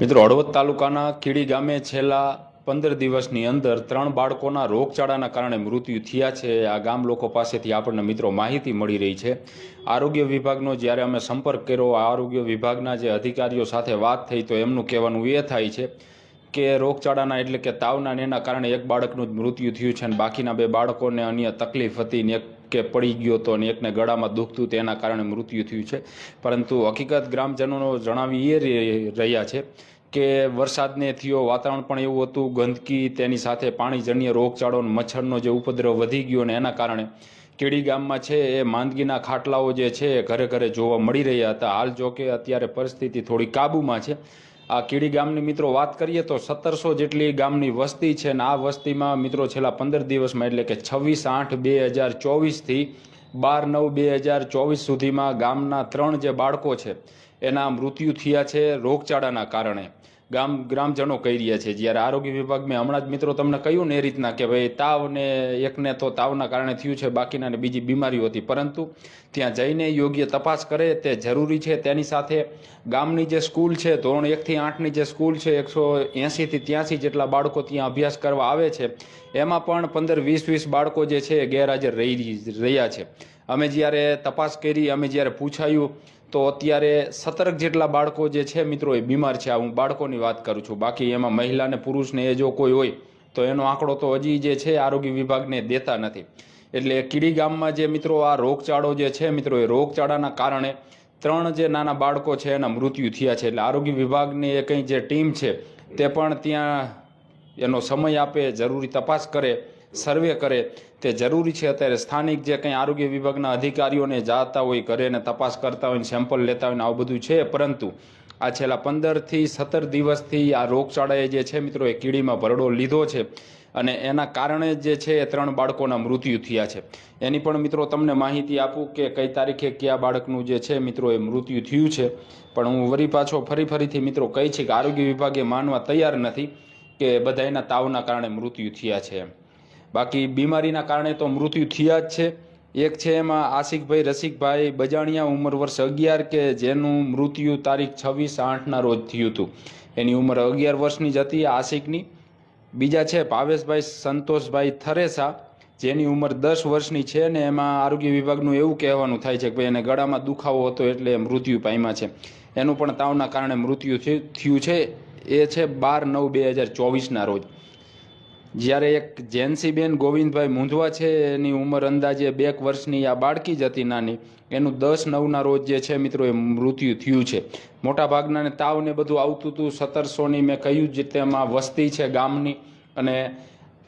મિત્રો, હળવદ તાલુકાના કીડી ગામે છેલ્લા પંદર દિવસની અંદર ત્રણ બાળકોના રોગચાળાના કારણે મૃત્યુ થયા છે. આ ગામ લોકો પાસેથી આપણને મિત્રો માહિતી મળી રહી છે. આરોગ્ય વિભાગનો જ્યારે અમે સંપર્ક કર્યો આરોગ્ય વિભાગના જે અધિકારીઓ સાથે વાત થઈ તો એમનું કહેવાનું એ થાય છે કે રોગચાળાના એટલે કે તાવના એના કારણે એક બાળકનું જ મૃત્યુ થયું છે અને બાકીના બે બાળકોને અન્ય તકલીફ હતી ને એક કે પડી ગયો હતો અને એકને ગળામાં દુખતું તેના કારણે મૃત્યુ થયું છે. પરંતુ હકીકત ગ્રામજનોનો જણાવી એ રહ્યા છે કે વરસાદને થયો, વાતાવરણ પણ એવું હતું, ગંદકી, તેની સાથે પાણીજન્ય રોગચાળો મચ્છરનો જે ઉપદ્રવ વધી ગયો ને એના કારણે કેડી ગામમાં છે એ માંદગીના ખાટલાઓ જે છે ઘરે ઘરે જોવા મળી રહ્યા હતા. હાલ જો કે અત્યારે પરિસ્થિતિ થોડી કાબૂમાં છે. આ કીડી ગામની મિત્રો વાત કરીએ તો સત્તરસો જેટલી ગામની વસ્તી છે અને આ વસ્તીમાં મિત્રો છેલ્લા પંદર દિવસમાં એટલે કે છવ્વીસ આઠ બે હજાર ચોવીસથી બાર નવ બે હજાર ચોવીસ સુધીમાં ગામના ત્રણ જે બાળકો છે એના મૃત્યુ થયા છે રોગચાળાના કારણે. ગામ ગ્રામજનો કહી રહ્યા છે. જ્યારે આરોગ્ય વિભાગ મેં હમણાં જ મિત્રો તમને કહ્યું ને એ રીતના કે ભાઈ તાવ ને એકને તો તાવના કારણે થયું છે બાકીના બીજી બીમારીઓ હતી. પરંતુ ત્યાં જઈને યોગ્ય તપાસ કરે તે જરૂરી છે. તેની સાથે ગામની જે સ્કૂલ છે, ધોરણ એકથી આઠની જે સ્કૂલ છે, એકસો એંશીથી ત્યાંસી જેટલા બાળકો ત્યાં અભ્યાસ કરવા આવે છે, એમાં પણ પંદર વીસ વીસ બાળકો જે છે ગેરહાજર રહી રહ્યા છે. અમે જ્યારે તપાસ કરી, અમે જ્યારે પૂછાયું તો અત્યારે સતર્ક જેટલા બાળકો જે છે મિત્રો એ બીમાર છે. આ હું બાળકોની વાત કરું છું. બાકી એમાં મહિલા ને પુરુષને એ જો કોઈ હોય, તો એનો આંકડો તો હજી જે છે આરોગ્ય વિભાગને દેતા નથી. એટલે કીડી ગામમાં જે મિત્રો આ રોગચાળો જે છે મિત્રો, એ રોગચાળાના કારણે ત્રણ જે નાના બાળકો છે એના મૃત્યુ થયા છે. એટલે આરોગ્ય વિભાગની એ કંઈ જે ટીમ છે, તે પણ ત્યાં એનો સમય આપે, જરૂરી તપાસ કરે. સર્વે કરે તે જરૂરી છે. અત્યારે સ્થાનિક જે કંઈ આરોગ્ય વિભાગના અધિકારીઓને જાતા હોય, ઘરે ને તપાસ કરતા હોય સેમ્પલ લેતા હોય ને આવું બધું છે. પરંતુ આ છેલ્લા પંદરથી સત્તર દિવસથી આ રોગચાળાએ જે છે મિત્રો એ કીડીમાં ભરડો લીધો છે અને એના કારણે જે છે એ ત્રણ બાળકોના મૃત્યુ થયા છે. એની પણ મિત્રો તમને માહિતી આપું કે કઈ તારીખે કયા બાળકનું જે છે મિત્રો એ મૃત્યુ થયું છે. પણ હું વરી પાછો ફરી ફરીથી મિત્રો કહી છે કે આરોગ્ય વિભાગે માનવા તૈયાર નથી કે બધાયના તાવના કારણે મૃત્યુ થયા છે એમ. બાકી બીમારીના કારણે તો મૃત્યુ થયા જ છે. એક છે એમાં આશિકભાઈ, રસિકભાઈ બજાણિયા ઉંમર વર્ષ અગિયાર કે જેનું મૃત્યુ તારીખ છવ્વીસ આઠના રોજ થયું હતું. એની ઉંમર અગિયાર વર્ષની જ હતી આશિકની. બીજા છે ભાવેશભાઈ, સંતોષભાઈ થરેસા, જેની ઉંમર દસ વર્ષની છે ને એમાં આરોગ્ય વિભાગનું એવું કહેવાનું થાય છે કે ભાઈ એને ગળામાં દુખાવો હતો એટલે મૃત્યુ પામ્યા છે. એનું પણ તાવના કારણે મૃત્યુ થયું છે. એ છે બાર નવ બે હજાર ચોવીસના રોજ. જ્યારે એક જેન્સીબેન ગોવિંદભાઈ મૂંઝવા છે, એની ઉંમર અંદાજે બે વર્ષની, આ બાળકી જ હતી નાની. એનું દસ નવના રોજ જે છે મિત્રો, એ મૃત્યુ થયું છે. મોટાભાગનાને તાવ ને બધું આવતું હતું. સત્તરસોની મેં કહ્યું જ તેમાં વસ્તી છે ગામની. અને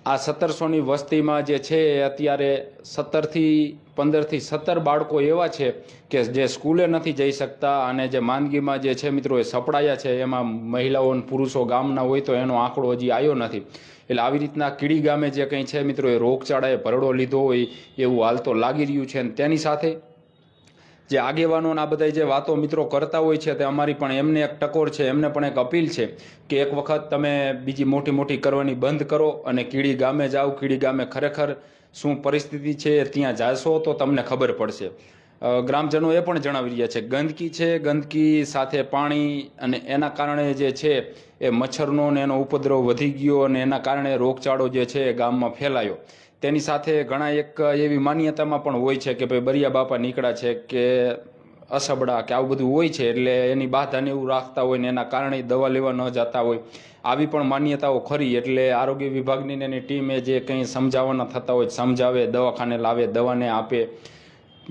આ સત્તરસોની વસ્તીમાં જે છે અત્યારે સત્તરથી પંદરથી સત્તર બાળકો એવા છે કે જે સ્કૂલે નથી જઈ શકતા અને જે માંદગીમાં જે છે મિત્રો એ સપડાયા છે, એમાં મહિલાઓ અને પુરુષો ગામના હોય તો એનો આંકડો હજી આવ્યો નથી. એટલે આવી રીતના કીડી ગામે જે કંઈ છે મિત્રો એ રોગચાળાએ ભરડો લીધો હોય એવું હાલ તો લાગી રહ્યું છે અને તેની સાથે જે આગેવાનો અને આ બધા જે વાતો મિત્રો કરતા હોય છે, તે અમારી પણ એમને એક ટકોર છે, એમને પણ એક અપીલ છે કે એક વખત તમે બીજી મોટી મોટી કરવાની બંધ કરો અને કીડી ગામે જાઓ, કીડી ગામે ખરેખર શું પરિસ્થિતિ છે, ત્યાં જાશો તો તમને ખબર પડશે. ગ્રામજનો એ પણ જણાવી રહ્યા છે, ગંદકી છે, ગંદકી સાથે પાણી અને એના કારણે જે છે એ મચ્છરનો ને એનો ઉપદ્રવ વધી ગયો અને એના કારણે રોગચાળો જે છે એ ગામમાં ફેલાયો. તેની સાથે ઘણા એક એવી માન્યતામાં પણ હોય છે કે ભાઈ બરિયા બાપા નીકળ્યા છે કે અસબડા કે આવું બધું હોય છે, એટલે એની બાધાને એવું રાખતા હોય ને એના કારણે દવા લેવા ન જતા હોય. આવી પણ માન્યતાઓ ખરી, એટલે આરોગ્ય વિભાગની એની ટીમે જે કંઈ સમજાવવાના થતા હોય, સમજાવે, દવાખાને લાવે, દવાને આપે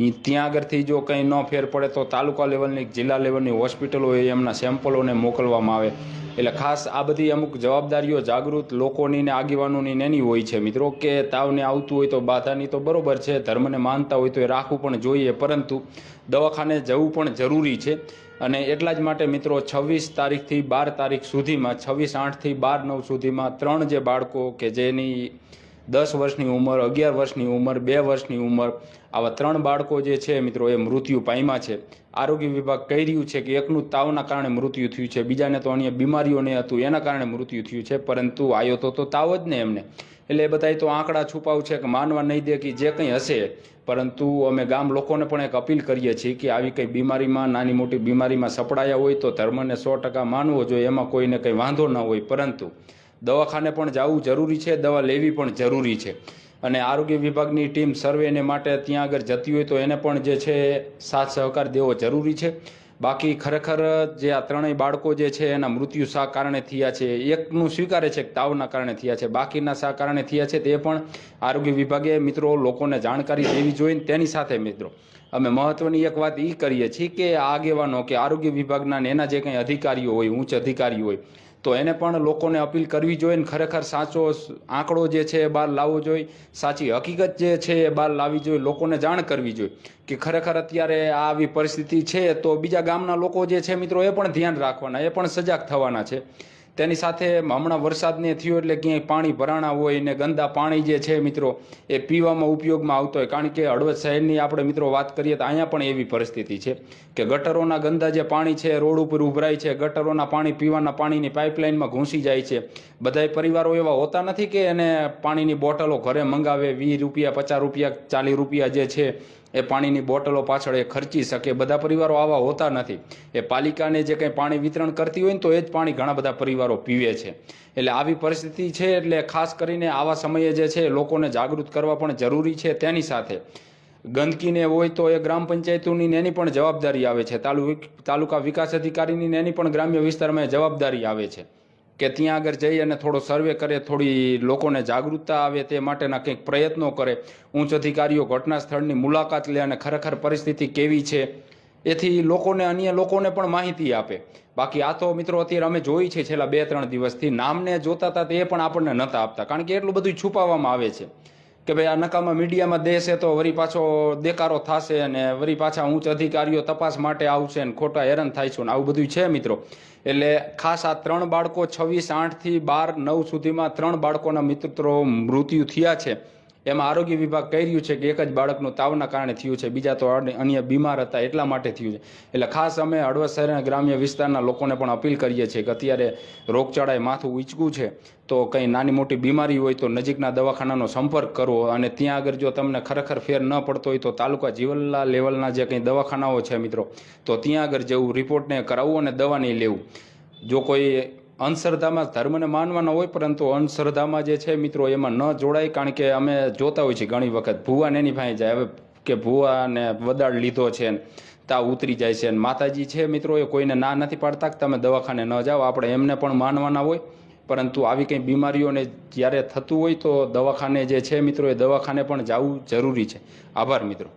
ત્યાં આગળથી જો કંઈ ન ફેર પડે તો તાલુકા લેવલની, જિલ્લા લેવલની હોસ્પિટલો હોય એમના સેમ્પલોને મોકલવામાં આવે. એટલે ખાસ આ બધી અમુક જવાબદારીઓ જાગૃત લોકોની ને આગેવાનોની ને એની હોય છે. મિત્રો, કે તાવને આવતું હોય તો બાધાની તો બરોબર છે, ધર્મને માનતા હોય તો એ રાખવું પણ જોઈએ. પરંતુ દવાખાને જવું પણ જરૂરી છે. અને એટલા જ માટે મિત્રો, છવ્વીસ તારીખથી બાર તારીખ સુધીમાં, છવ્વીસ આઠથી બાર નવ સુધીમાં ત્રણ જે બાળકો કે જેની દસ વર્ષની ઉંમર, અગિયાર વર્ષની ઉંમર, બે વર્ષની ઉંમર, આવા ત્રણ બાળકો જે છે મિત્રો એ મૃત્યુ પામ્યા છે. આરોગ્ય વિભાગ કહી રહ્યું છે કે એકનું તાવના કારણે મૃત્યુ થયું છે, બીજાને તો અન્ય બીમારીઓ નહીં હતું, એના કારણે મૃત્યુ થયું છે, પરંતુ આવ્યો તો તો તાવ જ ને એમને. એટલે એ બધા તો આંકડા છુપાવ છે કે માનવા નહીં દે કે જે કંઈ હશે. પરંતુ અમે ગામ લોકોને પણ એક અપીલ કરીએ છીએ કે આવી કંઈ બીમારીમાં, નાની મોટી બીમારીમાં સપડાયા હોય તો ધર્મને સો ટકા માનવો જોઈએ, એમાં કોઈને કંઈ વાંધો ન હોય. પરંતુ દવાખાને પણ જવું જરૂરી છે, દવા લેવી પણ જરૂરી છે. અને આરોગ્ય વિભાગની ટીમ સર્વેને માટે ત્યાં આગળ જતી હોય તો એને પણ જે છે, સાથ સહકાર દેવો જરૂરી છે. બાકી ખરેખર જે આ ત્રણેય બાળકો જે છે, એના મૃત્યુ શા કારણે થયા છે, એકનું સ્વીકારે છે કે તાવના કારણે થયા છે. બાકીના શા કારણે થયા છે તે પણ આરોગ્ય વિભાગે મિત્રો લોકોને જાણકારી દેવી જોઈએ તેની સાથે મિત્રો. અમે મહત્વની એક વાત એ કરીએ છીએ કે આગેવાનો કે આરોગ્ય વિભાગના એના જે કંઈ અધિકારીઓ હોય, ઉચ્ચ અધિકારીઓ હોય તો એને પણ લોકોને અપીલ કરવી જોઈએ ને ખરેખર સાચો આંકડો જે છે એ બહાર લાવવો જોઈએ. સાચી હકીકત જે છે એ બહાર લાવવી જોઈએ, લોકોને જાણ કરવી જોઈએ કે ખરેખર અત્યારે આ આવી પરિસ્થિતિ છે તો બીજા ગામના લોકો જે છે મિત્રો એ પણ ધ્યાન રાખવાના, એ પણ સજાગ થવાના છે. તેની સાથે હમણાં વરસાદને થયો એટલે ક્યાંય પાણી ભરાણા હોય ને ગંદા પાણી જે છે મિત્રો, એ પીવામાં ઉપયોગમાં આવતો હોય. કારણ કે હળવદ શહેરની આપણે મિત્રો વાત કરીએ તો અહીંયા પણ એવી પરિસ્થિતિ છે કે ગટરોના ગંદા જે પાણી છે, રોડ ઉપર ઉભરાય છે, ગટરોના પાણી પીવાના પાણીની પાઇપલાઇનમાં ઘૂસી જાય છે. બધાય પરિવારો એવા હોતા નથી કે એને પાણીની બોટલો ઘરે મંગાવે, વીસ રૂપિયા, પચાસ રૂપિયા, ચાલીસ રૂપિયા જે છે એ પાણીની બોટલો પાછળ એ ખર્ચી શકે, બધા પરિવારો આવા હોતા નથી. એ પાલિકાને જે કંઈ પાણી વિતરણ કરતી હોય ને તો એ જ પાણી ઘણા બધા પરિવારો પીવે છે. એટલે આવી પરિસ્થિતિ છે એટલે ખાસ કરીને આવા સમયે જે છે લોકોને જાગૃત કરવા પણ જરૂરી છે તેની સાથે. ગંદકીને હોય તો એ ગ્રામ પંચાયતોની એની પણ જવાબદારી આવે છે. તાલુ તાલુકા વિકાસ અધિકારીની એની પણ ગ્રામ્ય વિસ્તારમાં જવાબદારી આવે છે. કે ત્યાં આગળ જઈ અને થોડો સર્વે કરે, થોડી લોકોને જાગૃતતા આવે તે માટેના કંઈક પ્રયત્નો કરે. ઉચ્ચ અધિકારીઓ ઘટના સ્થળની મુલાકાત લે અને ખરેખર પરિસ્થિતિ કેવી છે એથી લોકોને, અન્ય લોકોને પણ માહિતી આપે. બાકી આ તો મિત્રો અત્યારે અમે જોઈ છે છેલ્લા બે ત્રણ દિવસથી. નામને જોતા હતા તે પણ આપણને નહોતા આપતા. કારણ કે એટલું બધું છુપાવવામાં આવે છે. કે ભાઈ આ નકામા મીડિયામાં દેશે તો વરી પાછો દેકારો થશે અને વરી પાછા ઉચ્ચ અધિકારીઓ તપાસ માટે આવશે ને ખોટા હેરાન થાય છે ને આવું બધું છે મિત્રો. એટલે ખાસ આ ત્રણ બાળકો છવ્વીસ આઠથી બાર નવ સુધીમાં ત્રણ બાળકોના મિત્રો મૃત્યુ થયા છે. એમાં આરોગ્ય વિભાગ કહી રહ્યું છે કે એક જ બાળકનું તાવના કારણે થયું છે, બીજા તો અન્ય બીમાર હતા એટલા માટે થયું છે. એટલે ખાસ અમે હળવદ શહેરના ગ્રામ્ય વિસ્તારના લોકોને પણ અપીલ કરીએ છીએ કે અત્યારે રોગચાળાએ માથું ઊંચકું છે, તો કંઈ નાની મોટી બીમારી હોય તો નજીકના દવાખાનાનો સંપર્ક કરવો અને ત્યાં આગળ જો તમને ખરેખર ફેર ન પડતો હોય તો તાલુકા જીવનલા લેવલના જે કંઈ દવાખાનાઓ છે મિત્રો, તો ત્યાં આગળ જવું, રિપોર્ટને કરાવવું અને દવા નહીં લેવું. જો કોઈ અંધશ્રદ્ધામાં ધર્મને માનવાના હોય, પરંતુ અંધશ્રદ્ધામાં જે છે મિત્રો, એમાં ન જોડાય, કારણ કે અમે જોતા હોઈએ છીએ ઘણી વખત. ભૂવાને એની પાસે જાય. હવે કે ભૂવાને વદાડ લીધો છે તાવ ઉતરી જાય છે માતાજી છે મિત્રો, એ કોઈને ના નથી પાડતા તમે દવાખાને ન જાઓ. આપણે એમને પણ માનવાના હોય, પરંતુ આવી કંઈ બીમારીઓને જ્યારે થતું હોય તો દવાખાને જે છે મિત્રો, એ દવાખાને પણ જવું જરૂરી છે. આભાર મિત્રો.